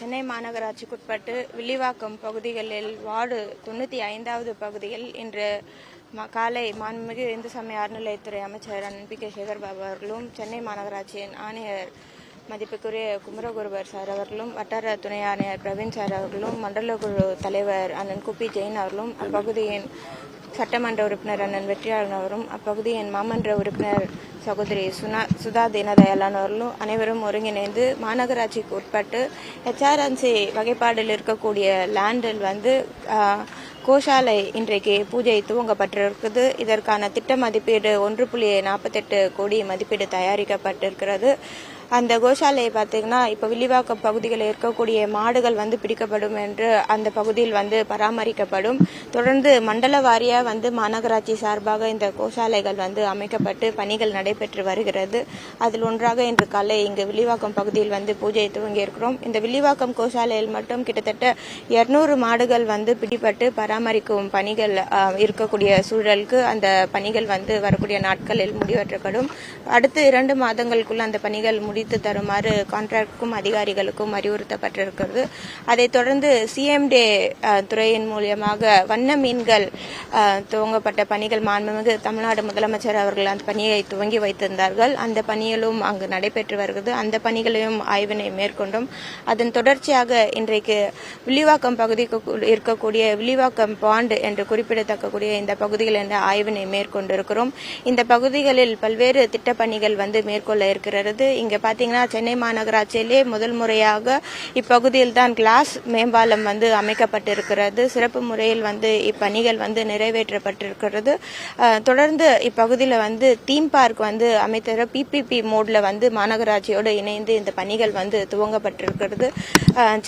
சென்னை மாநகராட்சிக்குட்பட்டு வில்லிவாக்கம் பகுதிகளில் வார்டு தொண்ணூற்றி ஐந்தாவது பகுதியில் இன்று ம- காலை மாண்புமிகு இந்து சமய அறநிலையத்துறை அமைச்சர் அண்ணன் பி கே சேகர்பாபு அவர்களும் சென்னை மாநகராட்சியின் ஆணையர் மதிப்புக்குரிய குமரகுருவர் சார் அவர்களும் வட்டார துணை ஆணையர் பிரவீன் சார் அவர்களும் மண்டல குழு தலைவர் அண்ணன் குப்பி ஜெயின் அவர்களும் அப்பகுதியின் சட்டமன்ற உறுப்பினர் அண்ணன் வெற்றியாளன் அவரும் அப்பகுதியின் மாமன்ற உறுப்பினர் சகோதரி சுனா சுதா தீனதயாளன் அவர்களும் அனைவரும் ஒருங்கிணைந்து மாநகராட்சிக்கு உட்பட்டு ஹெச்ஆர்என்சி வகைப்பாடில் இருக்கக்கூடிய லேண்டில் வந்து கோஷாலை இன்றைக்கு பூஜை துவங்கப்பட்டிருக்குது. இதற்கான திட்ட மதிப்பீடு ஒன்று புள்ளி நாற்பத்தெட்டு கோடி மதிப்பீடு தயாரிக்கப்பட்டிருக்கிறது. அந்த கோஷாலையை பார்த்தீங்கன்னா இப்போ வில்லிவாக்கம் பகுதிகளில் இருக்கக்கூடிய மாடுகள் வந்து பிடிக்கப்படும் என்று அந்த பகுதியில் வந்து பராமரிக்கப்படும். தொடர்ந்து மண்டல வாரியாக வந்து மாநகராட்சி சார்பாக இந்த கோஷாலைகள் வந்து அமைக்கப்பட்டு பணிகள் நடைபெற்று வருகிறது. அதில் ஒன்றாக இன்று காலை இங்கு வில்லிவாக்கம் பகுதியில் வந்து பூஜை துவங்கியிருக்கிறோம் இந்த வில்லிவாக்கம் கோஷாலையில் மட்டும் கிட்டத்தட்ட இருநூறு மாடுகள் வந்து பிடிபட்டு பராமரிக்கும் பணிகள் இருக்கக்கூடிய சூழலுக்கு அந்த பணிகள் வந்து வரக்கூடிய நாட்களில் முடிவற்றப்படும். அடுத்த இரண்டு மாதங்களுக்குள் அந்த பணிகள் முடி முடித்து தருமாறு கான்ட்ராக்டுக்கும் அதிகாரிகளுக்கும் அறிவுறுத்தப்பட்டிருக்கிறது. அதைத் தொடர்ந்து சிஎம்டே துறையின் மூலியமாக வண்ண மீன்கள் துவங்கப்பட்ட பணிகள் மாண்புமிகு தமிழ்நாடு முதலமைச்சர் அவர்கள் அந்த பணியை துவங்கி வைத்திருந்தார்கள். அந்த பணிகளும் அங்கு நடைபெற்று வருகிறது. அந்த பணிகளையும் ஆய்வினை மேற்கொண்டோம். அதன் தொடர்ச்சியாக இன்றைக்கு வில்லிவாக்கம் பகுதிக்கு இருக்கக்கூடிய வில்லிவாக்கம் பாண்ட் என்று குறிப்பிடத்தக்கக்கூடிய இந்த பகுதிகள் என்ற ஆய்வினை மேற்கொண்டிருக்கிறோம். இந்த பகுதிகளில் பல்வேறு திட்டப்பணிகள் வந்து மேற்கொள்ள இருக்கிறது. இங்க பார்த்தீங்கன்னா சென்னை மாநகராட்சியிலே முதல் முறையாக இப்பகுதியில் தான் கிளாஸ் மேம்பாலம் வந்து அமைக்கப்பட்டிருக்கிறது. சிறப்பு முறையில் வந்து இப்பணிகள் வந்து நிறைவேற்றப்பட்டிருக்கிறது. தொடர்ந்து இப்பகுதியில் வந்து தீம் பார்க் வந்து அமைத்தர பிபிபி மோட்ல வந்து மாநகராட்சியோடு இணைந்து இந்த பணிகள் வந்து துவங்கப்பட்டிருக்கிறது.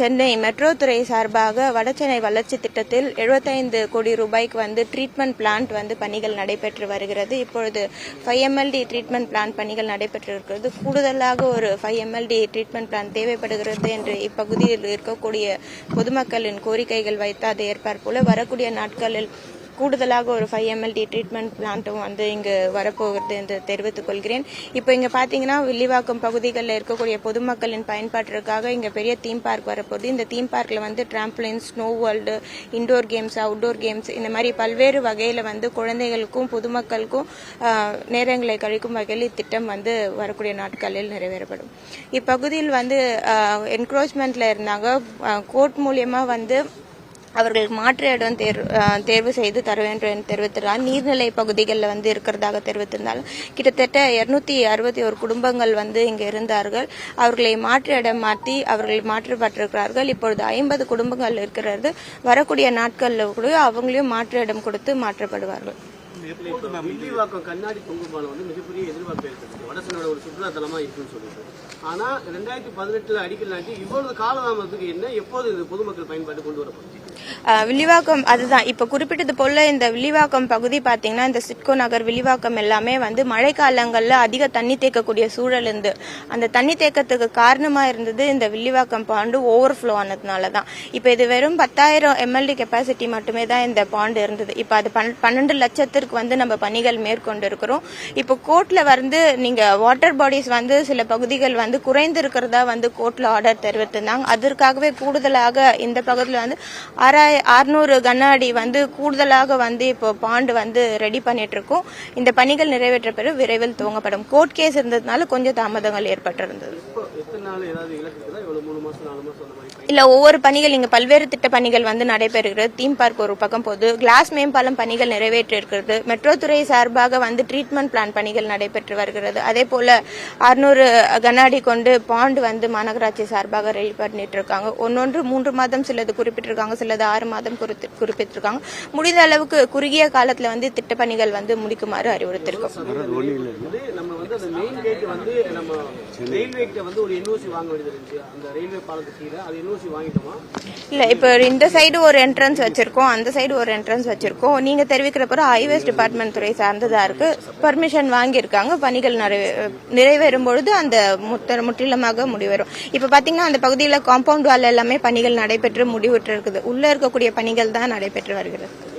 சென்னை மெட்ரோ துறை சார்பாக வடசென்னை வளர்ச்சி திட்டத்தில் 75 கோடி ரூபாய்க்கு வந்து ட்ரீட்மெண்ட் பிளான்ட் வந்து பணிகள் நடைபெற்று வருகிறது. இப்பொழுது ஃபைவ் எம்எல்டி ட்ரீட்மெண்ட் பிளான் பணிகள் நடைபெற்று இருக்கிறது கூடுதலாக ஒரு ஃபைவ் எம்எல்டி ட்ரீட்மெண்ட் பிளான் தேவைப்படுகிறது என்று இப்பகுதியில் இருக்கக்கூடிய பொதுமக்களின் கோரிக்கைகள் வைத்து அதை ஏற்பார்போல வரக்கூடிய நாட்களில் கூடுதலாக ஒரு ஃபைவ் எம்எல்டி ட்ரீட்மெண்ட் பிளான்ட்டும் வந்து இங்கு வரப்போகிறது என்று தெரிவித்துக் கொள்கிறேன். இப்போ இங்கே பார்த்தீங்கன்னா வில்லிவாக்கம் பகுதிகளில் இருக்கக்கூடிய பொதுமக்களின் பயன்பாட்டிற்காக இங்கே பெரிய தீம் பார்க் வரப்போகுது. இந்த தீம் பார்க்கில் வந்து trampoline snow world indoor games outdoor games இந்த மாதிரி பல்வேறு வகையில் வந்து குழந்தைகளுக்கும் பொதுமக்களுக்கும் நேரங்களை கழிக்கும் வகையில் இத்திட்டம் வந்து வரக்கூடிய நாட்களில் நிறைவேறப்படும். இப்பகுதியில் வந்து என்க்ரோச்மெண்ட்டில் இருந்தாங்க. கோர்ட் மூலியமாக வந்து அவர்களுக்கு மாற்று இடம் தேர்வு தேர்வு செய்து தர வேண்டும் என்று தெரிவித்திருந்தார். நீர்நிலை பகுதிகளில் வந்து இருக்கிறதாக தெரிவித்திருந்தாலும் கிட்டத்தட்ட இருநூத்தி அறுபத்தி ஒரு குடும்பங்கள் வந்து இங்கே இருந்தார்கள். அவர்களை மாற்று இடம் மாற்றி அவர்கள் மாற்றப்பட்டிருக்கிறார்கள். இப்பொழுது ஐம்பது குடும்பங்கள் இருக்கிறது. வரக்கூடிய நாட்களில் கூட அவங்களையும் மாற்று இடம் கொடுத்து மாற்றப்படுவார்கள். வில்லிவாக்கம் கண்ணாடி தொங்கு வந்து மிகப்பெரிய எதிர்பார்ப்பு ஏற்படுது வடசனோட ஒரு சுற்றுலா இருக்குன்னு சொல்லிட்டு. ஆனா ரெண்டாயிரத்தி பதினெட்டுல அடிக்கல் நாட்டி இவ்வளவு காலதாமதத்துக்கு என்ன எப்போது இது பொதுமக்கள் பயன்பாட்டு கொண்டு வரப்படும் வில்லிவாக்கம் அதுதான். இப்போ குறிப்பிட்டது போல இந்த வில்லிவாக்கம் பகுதி பார்த்தீங்கன்னா இந்த சிட்கோ நகர் வில்லிவாக்கம் எல்லாமே வந்து மழை அதிக தண்ணி தேக்கக்கூடிய சூழல் இருந்து அந்த தண்ணி தேக்கத்துக்கு காரணமாக இருந்தது இந்த வில்லிவாக்கம் பாண்டு ஓவர் ஃப்ளோ ஆனதுனால தான் இப்போ இது வெறும் பத்தாயிரம் எம்எல்டி கெப்பாசிட்டி மட்டுமே தான் இந்த பாண்டு இருந்தது. இப்போ அது பன்- பன்னெண்டு லட்சத்திற்கு வந்து நம்ம பணிகள் மேற்கொண்டு இருக்கிறோம் இப்போ கோர்ட்டில் வந்து நீங்கள் வாட்டர் பாடிஸ் வந்து சில பகுதிகள் வந்து குறைந்து இருக்கிறதா வந்து கோர்ட்டில் ஆர்டர் தெரிவித்திருந்தாங்க. அதற்காகவே கூடுதலாக இந்த பகுதியில் வந்து ஆறாய அறுநூறு கன அடி வந்து கூடுதலாக வந்து இப்போ பாண்டு வந்து ரெடி பண்ணிட்டு இருக்கோம் இந்த பணிகள் நிறைவேற்ற பிறகு விரைவில் துவங்கப்படும். கோர்ட் கேஸ் இருந்ததுனால கொஞ்சம் தாமதங்கள் ஏற்பட்டிருந்தது. இல்ல ஒவ்வொரு பணிகள் இங்க பல்வேறு திட்ட பணிகள் வந்து நடைபெறுகிறது. தீம் பார்க் ஒரு பக்கம் போகுது. கிளாஸ் மேம்பாலம் பணிகள் நிறைவேற்றி இருக்கிறது மெட்ரோ துறை சார்பாக வந்து ட்ரீட்மெண்ட் பிளான் பணிகள் நடைபெற்று வருகிறது. அதே போல அறுநூறு கன அடி கொண்டு பாண்ட் வந்து மாநகராட்சி சார்பாக ரெடி பண்ணிட்டு இருக்காங்க ஒன்னொன்று மூன்று மாதம் சிலது குறிப்பிட்டிருக்காங்க சிலது ஆறு மாதம் குறித்து- குறிப்பிட்டிருக்காங்க. முடிந்த அளவுக்கு குறுகிய காலத்துல வந்து திட்ட பணிகள் வந்து முடிக்குமாறு அறிவுறுத்திருக்கோம். இல்லை இப்போ வாங்கிட்டோமா? இல்ல இந்த சைடு ஒரு என்ட்ரன்ஸ் வச்சிருக்கோம் அந்த சைடு ஒரு என்ட்ரன்ஸ் வச்சிருக்கோம். நீங்க தெரிவிக்கிறப்ப ஹைவேஸ் டிபார்ட்மெண்ட் துறை சார்ந்ததா இருக்கு. பர்மிஷன் வாங்கியிருக்காங்க பணிகள் நிறைவே- நிறைவேறும் பொழுது அந்த முத்த- முற்றிலுமாக முடிவரும். இப்ப பாத்தீங்கன்னா அந்த பகுதியில காம்பவுண்ட் வால் எல்லாமே பணிகள் நடைபெற்று முடிவுற்று இருக்குது. உள்ள இருக்கக்கூடிய பணிகள் தான் நடைபெற்று வருகிறது.